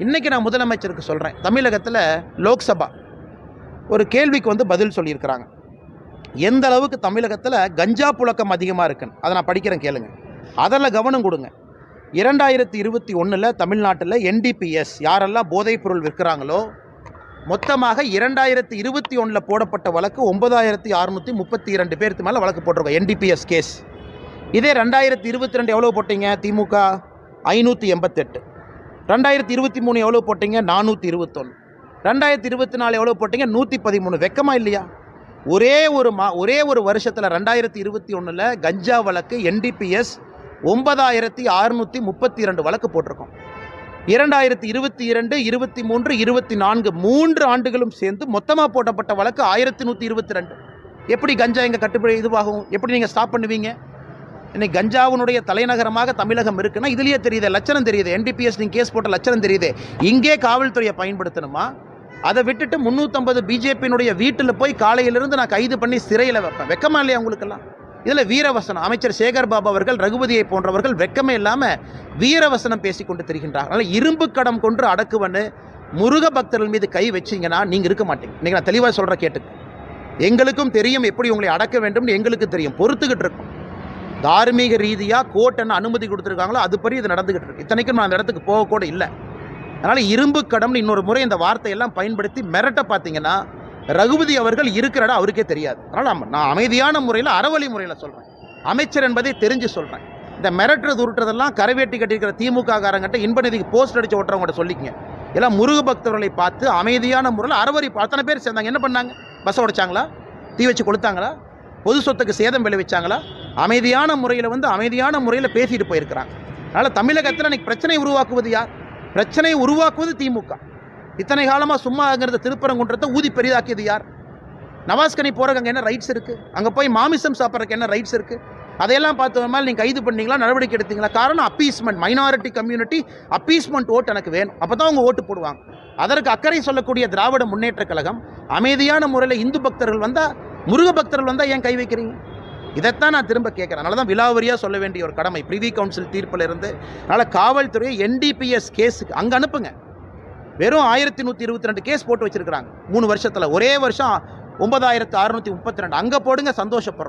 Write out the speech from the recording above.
இன்றைக்கி நான் முதலமைச்சருக்கு சொல்கிறேன் தமிழகத்தில் லோக்சபா ஒரு கேள்விக்கு வந்து பதில் சொல்லியிருக்கிறாங்க. எந்த அளவுக்கு தமிழகத்தில் கஞ்சா புழக்கம் அதிகமாக இருக்குன்னு? அதை நான் படிக்கிறேன் கேளுங்க. அதில் கவனம் கொடுங்க. இரண்டாயிரத்தி இருபத்தி ஒன்றில் தமிழ்நாட்டில் என்டிபிஎஸ் யாரெல்லாம் போதைப் பொருள் விற்கிறாங்களோ மொத்தமாக இரண்டாயிரத்தி இருபத்தி ஒன்றில் போடப்பட்ட வழக்கு ஒன்பதாயிரத்தி அறுநூற்றி முப்பத்தி இரண்டு பேருக்கு மேலே வழக்கு போட்டிருக்கோம் என்டிபிஎஸ் கேஸ் இதே ரெண்டாயிரத்தி இருபத்தி ரெண்டு எவ்வளோ போட்டீங்க திமுக? ஐநூற்றி எண்பத்தெட்டு. ரெண்டாயிரத்தி இருபத்தி மூணு எவ்வளோ போட்டீங்க? நானூற்றி இருபத்தொன்று ரெண்டாயிரத்தி இருபத்தி நாலு எவ்வளோ போட்டீங்க? நூற்றி பதிமூணு. வெக்கமா இல்லையா? ஒரே ஒரு மா ஒரே ஒரு வருஷத்தில் ரெண்டாயிரத்தி இருபத்தி ஒன்றில் கஞ்சா வழக்கு என்டிபிஎஸ் ஒன்பதாயிரத்தி அறுநூற்றி முப்பத்தி இரண்டு வழக்கு போட்டிருக்கோம். இரண்டாயிரத்தி இருபத்தி இரண்டு இருபத்தி மூன்று இருபத்தி நான்கு மூன்று ஆண்டுகளும் சேர்ந்து மொத்தமாக போட்டப்பட்ட வழக்கு ஆயிரத்தி நூற்றி இருபத்தி ரெண்டு. எப்படி கஞ்சா இங்கே கட்டுப்படி இதுவாகும்? எப்படி நீங்கள் ஸ்டாப் பண்ணுவீங்க? இன்னைக்கு கஞ்சாவினுடைய தலைநகரமாக தமிழகம் இருக்குன்னா இதுலேயே தெரியுது லட்சணம் தெரியுது. என்டிபிஎஸ் நீங்கள் கேஸ் போட்ட லட்சணம் தெரியுது. இங்கே காவல்துறையை பயன்படுத்தணுமா? அதை விட்டுட்டு முந்நூற்றம்பது பிஜேபியினுடைய வீட்டில் போய் காலையிலிருந்து நான் கைது பண்ணி சிறையில் வைப்பேன். வெக்கமா இல்லையா உங்களுக்கெல்லாம்? இதில் வீரவசனம். அமைச்சர் சேகர் பாபு அவர்கள் ரகுபதியை போன்றவர்கள் வெக்கமே இல்லாமல் வீரவசனம் பேசி கொண்டு திரிகின்றார். அதனால் இரும்பு கடம் கொண்டு அடக்குவன்னு முருக பக்தர்கள் மீது கை வச்சிங்கன்னா நீங்கள் இருக்க மாட்டீங்க. இன்றைக்கி நான் தெளிவாக சொல்கிற கேட்டுக்கு. எங்களுக்கும் தெரியும் எப்படி உங்களை அடக்க வேண்டும்னு எங்களுக்கு தெரியும். பொறுத்துக்கிட்டு இருக்கும். தார்மீக ரீதியாக கோர்ட் என்ன அனுமதி கொடுத்துருக்காங்களோ அதுபடி இது நடந்துகிட்டு இருக்கு. இத்தனைக்கும் நான் அந்த இடத்துக்கு போக கூட இல்லை. அதனால் இரும்பு கடம்னு இன்னொரு முறை இந்த வார்த்தையெல்லாம் பயன்படுத்தி மிரட்ட பார்த்தீங்கன்னா ரகுபதி அவர்கள் இருக்கிற இடம் அவருக்கே தெரியாது. அதனால் நான் அமைதியான முறையில் அறவழி முறையில் சொல்கிறேன் அமைச்சர் என்பதை தெரிஞ்சு சொல்கிறேன் இந்த மிரட்டுறது உருட்டுறதெல்லாம் கரைவேட்டி கட்டியிருக்கிற திமுக காரங்கிட்ட இன்ப நிதிக்கு போஸ்ட் அடிச்சு ஓட்டுறவங்கள்ட்ட சொல்லிக்கங்க. எல்லாம் முருக பக்தர்களை பார்த்து அமைதியான முறையில் அறவழி அத்தனை பேர் சேர்ந்தாங்க. என்ன பண்ணாங்க? பஸ்ஸை உடைச்சாங்களா? தீ வச்சு கொளுத்தாங்களா? பொது சொத்துக்கு சேதம் விளைவிச்சாங்களா? அமைதியான முறையில் வந்து அமைதியான முறையில் பேசிட்டு போயிருக்கிறாங்க. அதனால் தமிழகத்தில் அன்றைக்கி பிரச்சனை உருவாக்குவது யார்? பிரச்சனை உருவாக்குவது திமுக. இத்தனை காலமாக சும்மாங்கிறத திருப்பரங்குன்றத்தை ஊதி பெரிதாக்கியது யார்? நவாஸ்கனி போகிறக்கு அங்கே என்ன ரைட்ஸ் இருக்குது அங்கே போய் மாமிசம் சாப்பிட்றதுக்கு என்ன ரைட்ஸ் இருக்குது அதையெல்லாம் பார்த்த மாதிரி நீங்கள் கைது பண்ணீங்களா? நடவடிக்கை எடுத்தீங்களா? காரணம் அப்பீஸ்மெண்ட் மைனாரிட்டி கம்யூனிட்டி அப்பீஸ்மெண்ட் ஓட்டு எனக்கு வேணும். அப்போ தான் அவங்க ஓட்டு போடுவாங்க. அதற்கு அக்கறை சொல்லக்கூடிய திராவிட முன்னேற்றக் கழகம் அமைதியான முறையில் இந்து பக்தர்கள் வந்தால் முருக பக்தர்கள் வந்தால் ஏன் கை வைக்கிறீங்க? இதைத்தான் நான் திரும்ப கேட்குறேன். அதனால தான் விலாவரியாக சொல்ல வேண்டிய ஒரு கடமை. பிரிவி கவுன்சில் தீர்ப்பில் இருந்து அதனால் காவல்துறையை என்டிபிஎஸ் கேஸுக்கு அங்கே அனுப்புங்க. வெறும் ஆயிரத்தி நூற்றி இருபத்தி ரெண்டு கேஸ் போட்டு வச்சிருக்கிறாங்க. மூணு வருஷத்தில். ஒரே வருஷம் ஒன்பதாயிரத்து அறுநூற்றி முப்பத்தி ரெண்டு. அங்கே போடுங்க சந்தோஷப்படுறோம்.